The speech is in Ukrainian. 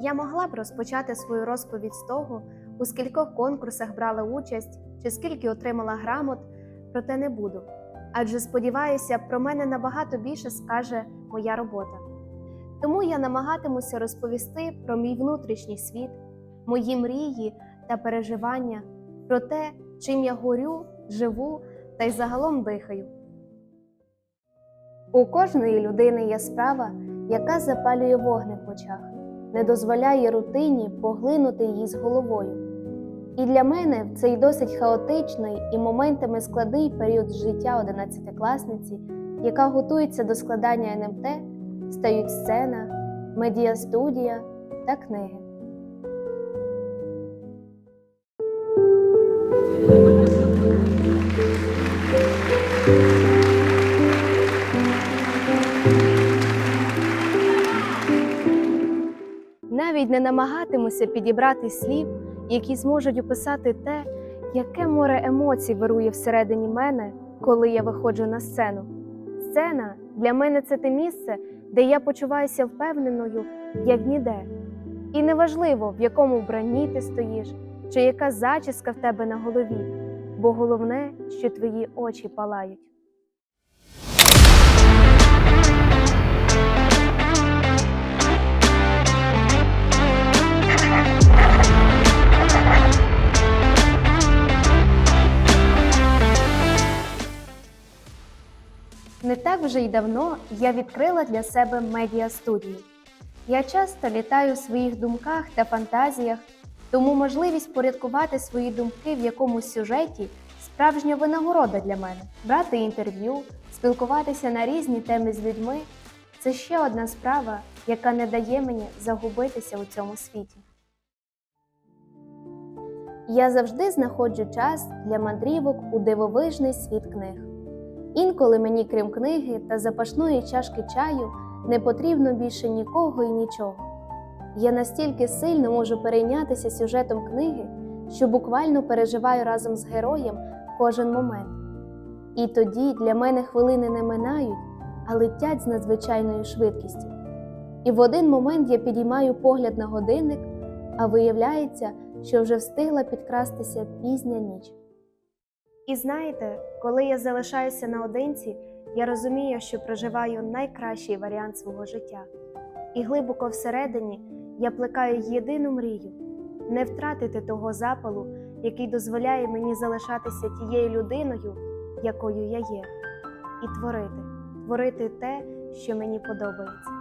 Я могла б розпочати свою розповідь з того, у скількох конкурсах брала участь чи скільки отримала грамот, проте не буду. Адже сподіваюся, про мене набагато більше скаже моя робота. Тому я намагатимуся розповісти про мій внутрішній світ, мої мрії та переживання, про те, чим я горю, живу та й загалом дихаю. У кожної людини є справа, яка запалює вогник в очах, не дозволяє рутині поглинути її з головою. І для мене в цей досить хаотичний і моментами складний період життя одинадцятикласниці, яка готується до складання НМТ, стають сцена, медіастудія та книги. Навіть не намагатимуся підібрати слів, які зможуть описати те, яке море емоцій вирує всередині мене, коли я виходжу на сцену. Сцена для мене це те місце, де я почуваюся впевненою, як ніде. І неважливо, в якому вбранні ти стоїш, чи яка зачіска в тебе на голові, бо головне, що твої очі палають. Не так вже й давно я відкрила для себе медіастудію. Я часто літаю в своїх думках та фантазіях, тому можливість порядкувати свої думки в якомусь сюжеті справжня винагорода для мене. Брати інтерв'ю, спілкуватися на різні теми з людьми це ще одна справа, яка не дає мені загубитися у цьому світі. Я завжди знаходжу час для мандрівок у дивовижний світ книг. Інколи мені, крім книги та запашної чашки чаю, не потрібно більше нікого і нічого. Я настільки сильно можу перейнятися сюжетом книги, що буквально переживаю разом з героєм кожен момент. І тоді для мене хвилини не минають, а летять з надзвичайною швидкістю. І в один момент я підіймаю погляд на годинник, а виявляється, що вже встигла підкрастися пізня ніч. І знаєте, коли я залишаюся наодинці, я розумію, що проживаю найкращий варіант свого життя. І глибоко всередині я плекаю єдину мрію не втратити того запалу, який дозволяє мені залишатися тією людиною, якою я є, і творити, творити те, що мені подобається.